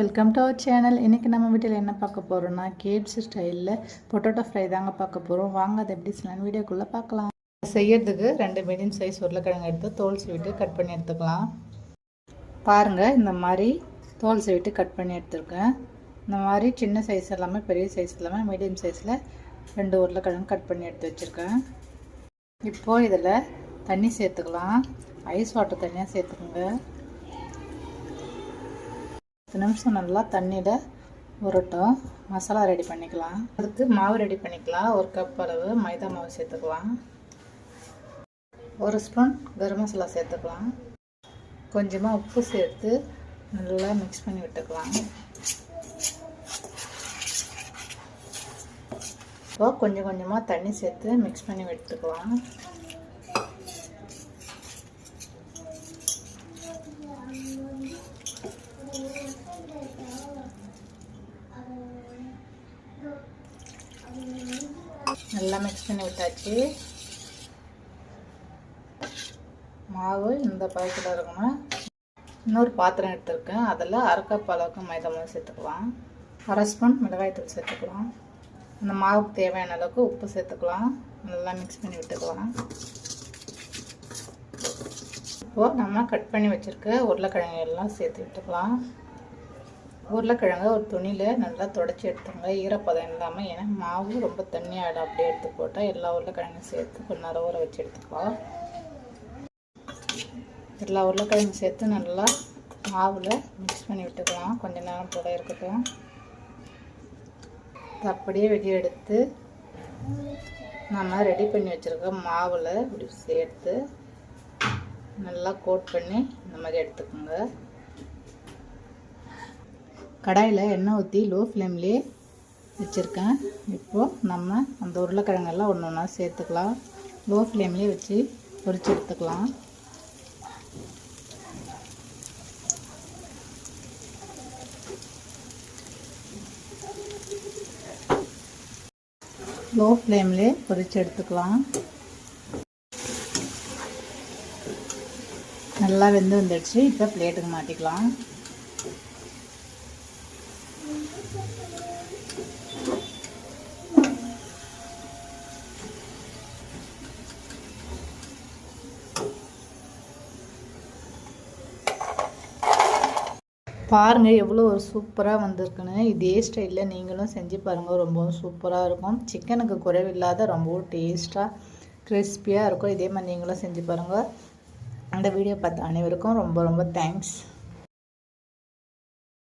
Welcome to our channel இன்றைக்கி நம்ம வீட்டில் என்ன பார்க்க போகிறோம்னா கேப்ஸ் ஸ்டைலில் பொட்டோட்டோ ஃப்ரை தாங்க பார்க்க போகிறோம் வாங்க அதை எப்படி செய்யலாம் வீடியோக்குள்ளே பார்க்கலாம். செய்யறதுக்கு ரெண்டு மீடியம் சைஸ் உருளைக்கிழங்கு எடுத்து தோல் சீவிட்டு கட் பண்ணி எடுத்துக்கலாம். பாருங்கள் இந்த மாதிரி தோல் சீவிட்டு கட் பண்ணி எடுத்துருக்கேன். இந்த மாதிரி சின்ன சைஸ் எல்லாமே பெரிய சைஸ் எல்லாமே மீடியம் சைஸில் ரெண்டு உருளைக்கிழங்கு கட் பண்ணி எடுத்து வச்சுருக்கேன். இப்போது இதில் தண்ணி சேர்த்துக்கலாம். ஐஸ் வாட்டர் தனியாக சேர்த்துக்கோங்க. பத்து நிமிஷம் நல்லா தண்ணியில் உருட்டும். மசாலா ரெடி பண்ணிக்கலாம். அடுத்து மாவு ரெடி பண்ணிக்கலாம். ஒரு கப் அளவு மைதா மாவு சேர்த்துக்கலாம். ஒரு ஸ்பூன் கரம் மசாலா சேர்த்துக்கலாம். கொஞ்சமாக உப்பு சேர்த்து நல்லா மிக்ஸ் பண்ணி விட்டுக்கலாம். இப்போ கொஞ்சம் கொஞ்சமாக தண்ணி சேர்த்து மிக்ஸ் பண்ணி விட்டுக்கலாம். நல்லா மிக்ஸ் பண்ணி விட்டாச்சு. மாவு இந்த பழத்தில் இருக்கணும். இன்னொரு பாத்திரம் எடுத்திருக்கேன். அதில் அரைக்கப் அளவுக்கு மைதா மாவு சேர்த்துக்கலாம். அரை ஸ்பூன் மிளகாய்த்தூள் சேர்த்துக்கலாம். அந்த மாவுக்கு தேவையான அளவுக்கு உப்பு சேர்த்துக்கலாம். நல்லா மிக்ஸ் பண்ணி விட்டுக்கலாம். இப்போது நம்ம கட் பண்ணி வச்சுருக்க உருளைக்கிழங்கு எல்லாம் சேர்த்து விட்டுக்கலாம். உருளைக்கிழங்க ஒரு துணியில் நல்லா தொடச்சி எடுத்துங்க. ஈரப்பதம் இல்லாமல் ஏன்னா மாவு ரொம்ப தண்ணியாகிடும் அப்படியே எடுத்து போட்டால் எல்லா உருளைக்கிழங்கும் சேர்த்து கொஞ்ச நேரம் ஊற வச்சு எடுத்துக்கலாம். எல்லா உருளைக்கிழங்கும் சேர்த்து நல்லா மாவில் மிக்ஸ் பண்ணி விட்டுக்கலாம். கொஞ்ச நேரம் போல இருக்கட்டும். அப்படியே வெளியே எடுத்து நம்ம ரெடி பண்ணி வச்சுருக்க மாவில் இப்படி சேர்த்து நல்லா கோட் பண்ணி இந்த மாதிரி எடுத்துக்கோங்க. கடாயில் எண்ணெய் ஊற்றி லோ ஃப்ளேம்லேயே வச்சுருக்கேன். இப்போது நம்ம அந்த உருளைக்கிழங்கெல்லாம் ஒன்று ஒன்றா சேர்த்துக்கலாம். லோ ஃப்ளேம்லேயே வச்சு பொறிச்சு எடுத்துக்கலாம் லோ ஃப்ளேம்லேயே பொறிச்சு எடுத்துக்கலாம் நல்லா வெந்து வந்துடுச்சு. இப்போ பிளேட்டுக்கு மாட்டிக்கலாம். பாருங்கள் எவ்வளோ ஒரு சூப்பராக வந்திருக்குன்னு. இதே ஸ்டைலில் நீங்களும் செஞ்சு பாருங்கள் ரொம்பவும் சூப்பராக இருக்கும். சிக்கனுக்கு குறைவில்லாத ரொம்பவும் டேஸ்ட்டாக கிறிஸ்பியாக இருக்கும். இதே மாதிரி நீங்களும் செஞ்சு பாருங்கள் அந்த வீடியோ பார்த்த அனைவருக்கும் ரொம்ப ரொம்ப தேங்க்ஸ்